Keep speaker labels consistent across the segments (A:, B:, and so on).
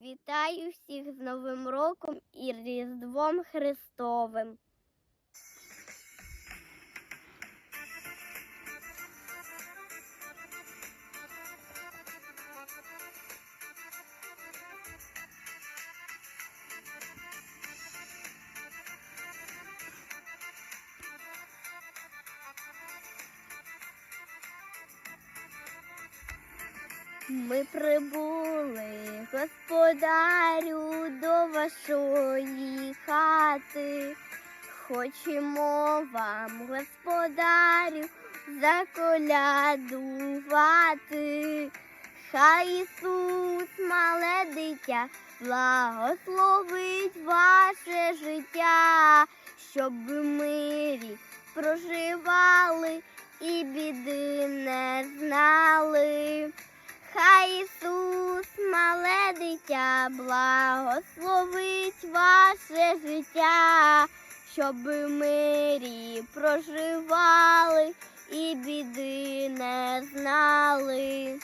A: Вітаю всіх з Новим роком і Різдвом Христовим. Ми прибули, господарю, до вашої хати. Хочемо вам, господарю, заколядувати. Хай Ісус, мале дитя, благословить ваше життя, щоб ви мирі проживали і біди не знали. Хай Ісус, мале дитя, благословить ваше життя, щоб в мирі проживали і біди не знали.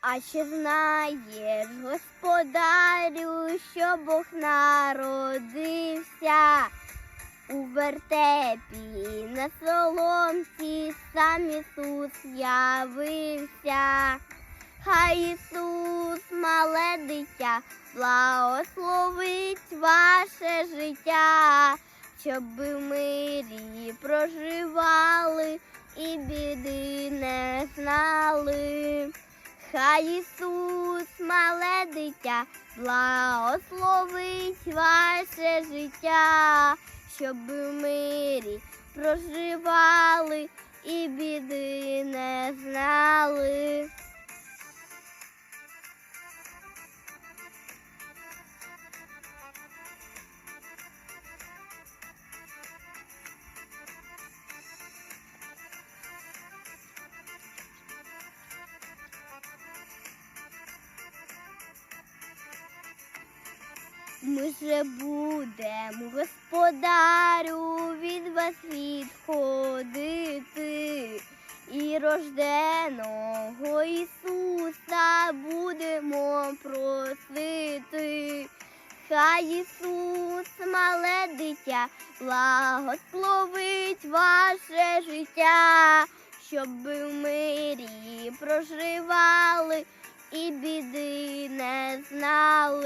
A: А чи знаєш, господарю, що Бог народився? У вертепі на соломці сам Ісус явився. Хай Ісус, мале дитя, благословить ваше життя, щоб ви в мирі проживали і біди не знали. Хай Ісус, мале дитя, благословить ваше життя, щоб в мирі проживали і біди не знали. Ми же будемо, господарю, від вас відходити. І рожденого Ісуса будемо просити. Хай Ісус, мале дитя, благословить ваше життя, щоб ви в мирі проживали і біди не знали.